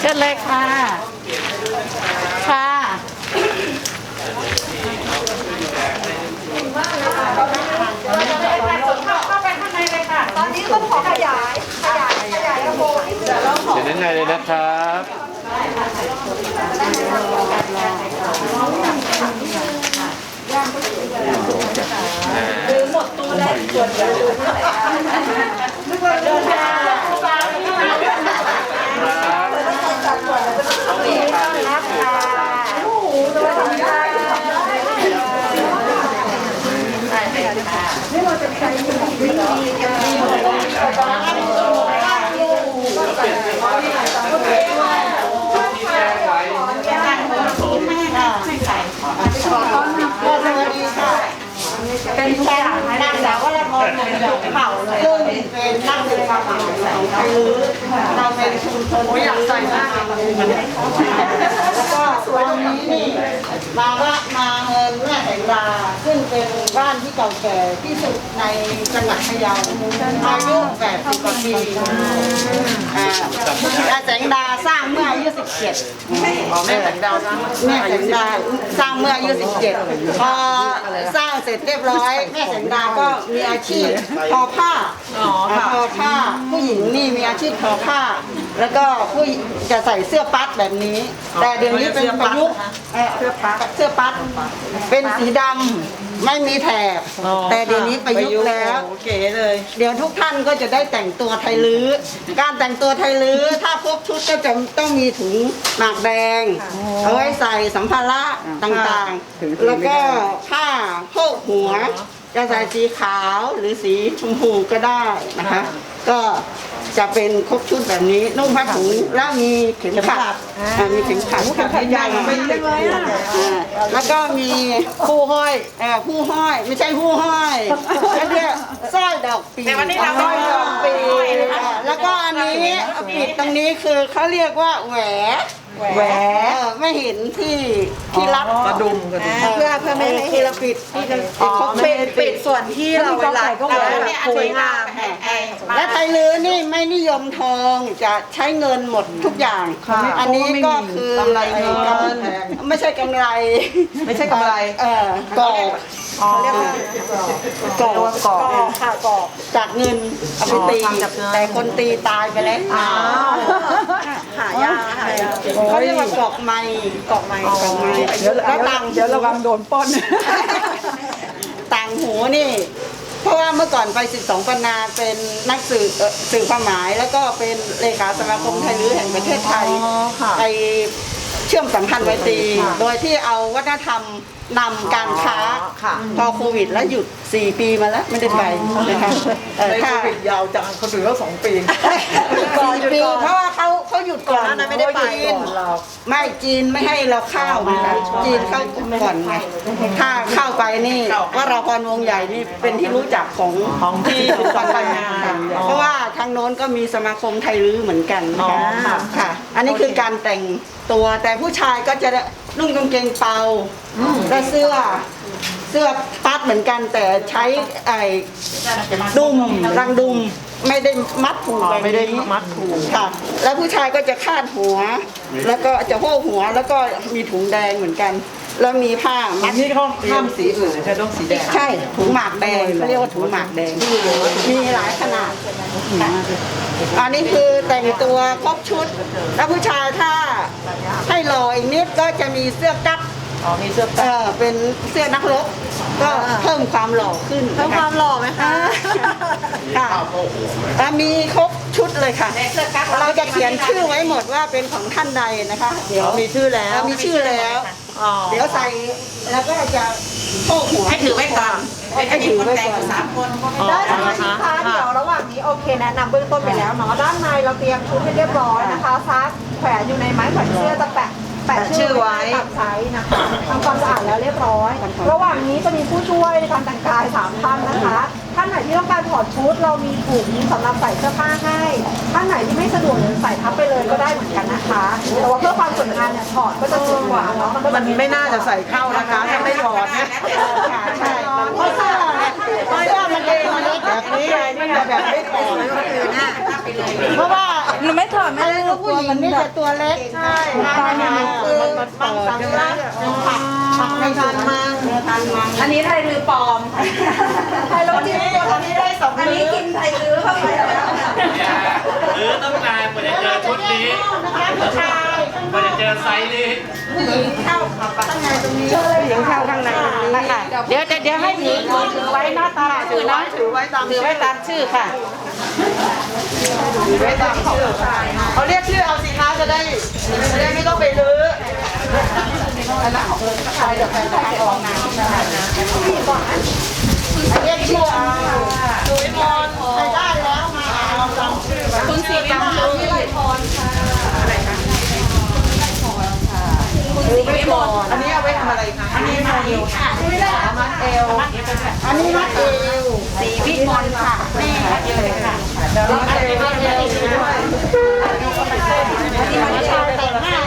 เชิญเลยค่ะ ค่ะ ตอนนี้ต้องขอขยาย ขยาย ขยายกระโปรงเหลือขอ เดี๋ยวนั้นไงเลยนะครับ เป็นแค่นางสาววรพรห นุ่มยก เข่าเลยเป็นนักศึกษาของไทยลื้อเราเป็นชุมชนอยากใส่มากแล้วก็วันนี้นี่มาว่ามาเงินแม่แสงดาซึ่งเป็นบ้านที่เก่าแก่ที่สุดในจังหวัดพะเยาอายุ80กว่าปีอ่อาแสงดาสร้างเมื่ออายุ17แม่แสงดาแม่แสงดาสร้างเมื่ออายุ17พอสร้างเสร็จเรียบร้อย แม่แสงดาก็มีอาชีพทอผ้าทอผ้า ผู้หญิงนี่มีอาชีพทอผ้า แล้วก็ผู้หญิงจะใส่เสื้อปัดแบบนี้ แต่เดี๋ยวนี้เป็นประยุกต์เอ่อเสื้อปัดเสื้อปัดเป็นสีดำไม่มีแถบแต่เดี๋ยวนี้ประยุกต์แล้ว โอเคเลย เดี๋ยวทุกท่านก็จะได้แต่งตัวไทยลื้อ การแต่งตัวไทยลื้อ ถ้าครบชุดก็จะต้องมีถุงหมากแดง เอาไว้ใส่สัมภาระต่างๆ แล้วก็ผ้าโพกหัวจะใส่สีขาวหรือสีชมพูก็ได้นะคะ ก็จะเป็นครบชุดแบบนี้นุ่งผ้าถุงแล้วมีเข็มขัดอ่ามีเข็มขัดเข็มขัดใหญ่เป็นจังเลยอะอ่าแล้วก็มีผู้ห้อยเอ่อผู้ห้อย ไม่ใช่ผู้ห้อยเขาเรียกสร้อยดอกปีแต่วันนี้เราสร้อยดอกปีอ่าแล้วก็อันนี้ปิดตรงนี้คือเขาเรียกว่าแหวแหวเออไม่เห็นที่ที่รัดกระดุมกระดุมเพื่อเพื่อไม่ให้ที่เราปิดที่เราอ๋อเขาปิปิดดปิดส่วนที่เราเวลาก็เอไว้อแบบสวยงามและไทยลื้อนี่ไม่นิยมทองจะใช้เงินหมดทุกอย่างอันนี้ก็คือกำไรเงินไม่ใช่กำไร ไม่ใช่กำไรเออกอบอ๋อกอบกอบค่ะกอบจากเงินเอาไปตีอ๋อทำจากเงิน แต่คนตีตายไปแล้วอ้าว หายากหายากเขาเรียกว่ากอกไม้กอกไม้กอกไม้แล้วตังเดี๋ยวระวังโดนปล้น ต่างหูนี่ เพราะว่าเมื่อก่อนไป12ปันนาเป็นนักสื่อเอ่อสื่อความหมาย แล้วก็เป็นเลขาสมาคมไทยลื้อแห่งประเทศไทย อ๋อค่ะไปเชื่อมสัมพันธ์ไวตรีโดยที่เอาวัฒนธรรมนำการค้าค่ะ พอโควิดแล้วหยุด 4 ปีมาแล้วไม่ได้ไปนะคะเออในโคถ้า วิดยาวจังคนอื่นก็สองปี สี่ปีเพราะว่าเขาเขา หยุดก่อนก่อนหน้านั้นไม่ได้ไปจีนไม่จีนไม่ให้เราเข้านะคะจีนเข้าก่อนไงถ้าเข้าไปนี่ว่าเราพรวงใหญ่นี่เป็นที่รู้จักของของที่ทุกคนไปงานอ๋อเพราะว่าทางโน้นก็มีสมาคมไทยลื้อเหมือนกันนะคะอ๋อค่ะค่ะ อันนี้คือการแต่งตัวแต่ผู้ชายก็จะนุ่งกางเกงเปาและเสื้อเสื้อปัดเหมือนกันแต่ใช้ไอ้ดุมรังดุม ไม่ได้มัดผูกอ๋อแบบไม่ได้นี้มัดผูก ค่ะ แล้วผู้ชายก็จะคาดหัว แล้วก็จะโพกหัวแล้วก็มีถุงแดงเหมือนกัน แล้วมีผ้ามัดนี่เขาห้ามสีอื่นใช่ต้องสีแดง ใช่ถุงหมากแดงเขาเรียกว่าถุงหมากแดงมีหลายขนาดค่ะอันนี้คือแต่งตัวครบชุด แล้วผู้ชายถ้าให้รออีกนิดก็จะมีเสื้อกั๊ก อ๋อมีเสื้อเออเป็นเสื้อนักรบก็เพิ่มความหล่อขึ้นเพิ่มความหล่อไหมคะ ค่ะ อะมีครบชุดเลยค่ะ เราจะเขียนชื่อไว้หมดว่าเป็นของท่านใดนะคะ เดี๋ยวมีชื่อแล้วมีชื่อแล้ว อ๋อเดี๋ยวใส่แล้วก็จะโพกหัวให้ถือไว้ก่อนให้ถือไว้ก่อนสามคนได้สมาชิกคะเดี๋ยวระหว่างนี้โอเคแนะนำเบื้องต้นไปแล้วเนาะด้านในเราเตรียมชุดให้เรียบร้อยนะคะซักแขวนอยู่ในไม้แขวนเสื้อจะแปะ แปะชื่อไว้กับไซส์นะคะทำความสะอาดแล้วเรียบร้อย ระหว่างนี้จะมีผู้ช่วยในการแต่งกายสามท่านนะคะท่านไหนที่ต้องการถอดชุด เรามีถุงสำหรับใส่เสื้อผ้าให้ท่านไหนที่ไม่สะดวกใส่ทับไปเลยก็ได้เหมือนกันนะคะแต่ว่าเพื่อความสวยงามเนี่ยถอดก็จะสวยกว่าเนาะมันก็จะมันไม่น่าจะใส่เข้านะคะถ้าไม่ถอดนะค่ะใช่เพราะเสื้อเสื้อมันเล็กมันเล็กแบบนี้ไงนี่ไงแบบไม่ถอดเพราะว่าห นูไม่ถอดไม่ได้ลูกผู้หญิงนี่จะตัวเล็กใช่ตอนนี้คือบางสำลักผักผักไม่ทันมังทันมังอันนี้ไทยลือปลอมไทยรสจิ้มตัวอันนี้ได้สองอันนี้กินไทยลือเข้าไปแล้วหรือต้องนานกว่าจะเจอชุดนี้นะคะผู้ชายกว่าจะเจอไซส์นี้ เข้าข้างในตรงนี้หญิงเข้าข้างในนะคะเดี๋ยวเดี๋ยวเดี๋ยวให้หญิงถือไว้หน้าตาชื่อนะถือไว้ตามถือไว้ตามชื่อค่ะถือ ไว้ตามชื่อเขาเรียกชื่อเอาสิคะจะได้จะได้ไม่ต้องไปรื้อคณะของเดี๋ยวใครียกชื่อเอาสุวิมลใครได้แล้วมาเอาจำชื่อมาคุณสีวิมลวิไลพรค่ะอะไรคะคุณสีวิมลำอะไรคะอันนี้มัดเอวค่ะมัดเอวอันนี้มัดเอวสีวิมลค่ะแม่มัเอวค่ะมัดเอวด้วย